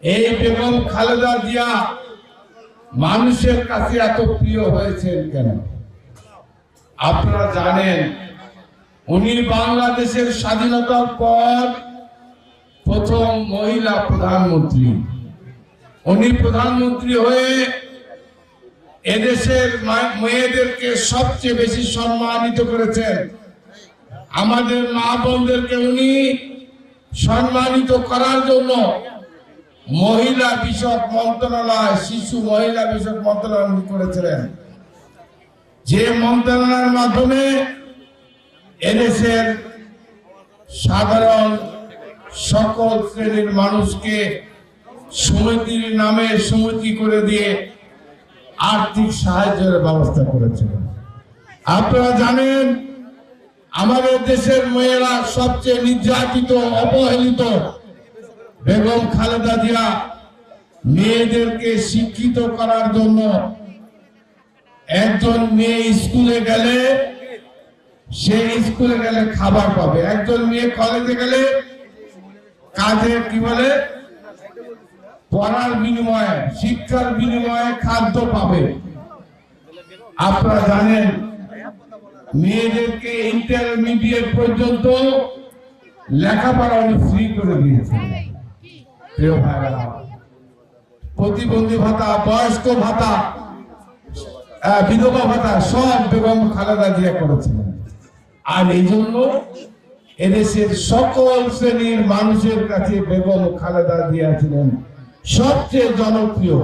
এই বেগম খালেদা জিয়া মানুষের কাছে এত প্রিয় হয়েছেন কেন? আপনারা জানেন, উনি বাংলাদেশের স্বাধীনতার পর প্রথম মহিলা প্রধানমন্ত্রী। উনি প্রধানমন্ত্রী হয়ে এদেশের মেয়েদেরকে সবচেয়ে বেশি সম্মানিত করেছেন। আমাদের মা বোনদেরকে উনি সম্মানিত করার জন্য মহিলা বিষয়ক মন্ত্রণালয়, শিশু মহিলা বিষয়ক মন্ত্রণালয় করেছিলেন। যে মন্ত্রণালয়ের মাধ্যমে এদেশের সাধারণ সকল শ্রেণির মানুষকে সমিতির নামে সমিতি করে দিয়ে আর্থিক সাহায্যের ব্যবস্থা করেছিলেন আপনারা জানেন, আমাদের দেশের মেয়েরা সবচেয়ে নির্যাতিত, অবহেলিত বেগম খালেদা জিয়া মেয়েদেরকে শিক্ষিত করার জন্য একজন মেয়ে স্কুলে গেলে, সে স্কুলে গেলে খাবার পাবে। একজন মেয়ে কলেজে গেলে কাজে, কি বলে? পড়ার বিনিময়ে, শিক্ষার বিনিময়ে খাদ্য পাবে। আপনারা জানেন, মেয়েদেরকে ইন্টারমিডিয়েট পর্যন্ত লেখাপড়া উনি ফ্রি করে দিয়েছেন। প্রিয় ভাইরা, প্রতিবন্ধী ভাতা, বয়স্ক ভাতা বিধবা ভাতা সব বেগম খালেদা জিয়া করেছিলেন। আর এই জন্য এদেশের সকল শ্রেণির মানুষের কাছে বেগম খালেদা জিয়া ছিলেন সবচেয়ে জনপ্রিয়।